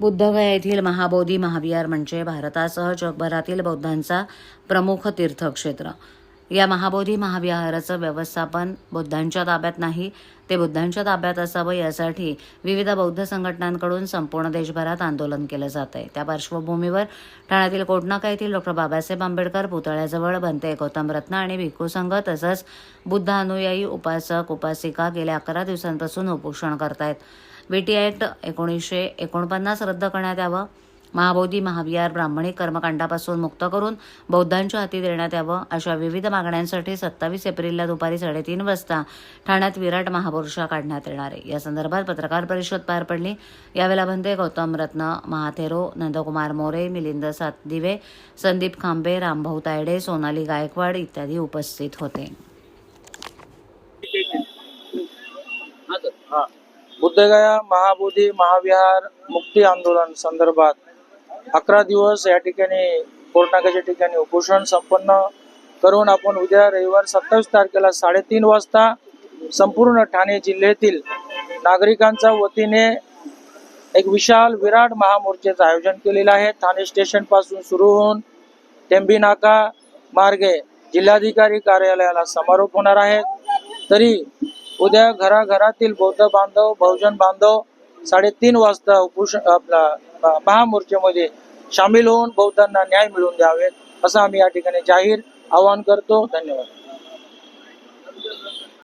बुद्धगया येथील महाबोधी महाविहार म्हणजे भारतासह जगभरातील बौद्धांचा प्रमुख तीर्थक्षेत्र. या महाबोधी महाविहाराचं व्यवस्थापन बुद्धांच्या ताब्यात नाही ते बुद्धांच्या ताब्यात असावं यासाठी विविध बौद्ध संघटनांकडून संपूर्ण देशभरात आंदोलन केलं जात आहे. त्या पार्श्वभूमीवर ठाण्यातील कोटनाका येथील डॉक्टर बाबासाहेब आंबेडकर पुतळ्याजवळ बनते गौतम रत्न आणि भिक्खू संघ तसंच बुद्ध अनुयायी उपासक उपासिका गेल्या अकरा दिवसांपासून उपोषण करतायत. बीटी ॲक्ट एकोणीसशे एकोणपन्नास रद्द करण्यात यावं. महाबोधी महाविहार ब्राह्मणी कर्मकांडापासून मुक्त करून बौद्धांच्या हाती देण्यात यावं अशा विविध मागण्यांसाठी सत्तावीस एप्रिलला दुपारी साडेतीन वाजता ठाण्यात विराट महापुरुषा काढण्यात येणार आहे. या संदर्भात पत्रकार परिषद पार पडली. यावेळेला भंते गौतम रत्न महाथेरो नंदकुमार मोरे मिलिंद सातदिवे संदीप खांबे रामभाऊ तायडे सोनाली गायकवाड इत्यादी उपस्थित होते. बुद्धगया महाबोधी महाविहार मुक्ती आंदोलन संदर्भात अकरा दिवस या ठिकाणी कोर्टनाक्याच्या ठिकाणी उपोषण संपन्न करून आपण उद्या रविवार सत्तावीस तारखेला साडेतीन वाजता संपूर्ण ठाणे जिल्ह्यातील नागरिकांच्या वतीने एक विशाल विराट महामोर्चाचं आयोजन केलेलं आहे. ठाणे स्टेशनपासून सुरू होऊन टेंबी नाका मार्गे जिल्हाधिकारी कार्यालयाला समारोप होणार आहे. तरी उद्या घराघरातील बौद्ध बांधव बहुजन बांधव साडेतीन वाजता उपोषण आपला महामोर्चेमध्ये सामील होऊन बौद्धांना न्याय मिळवून द्यावेत असं आम्ही या ठिकाणी जाहीर आवाहन करतो. धन्यवाद.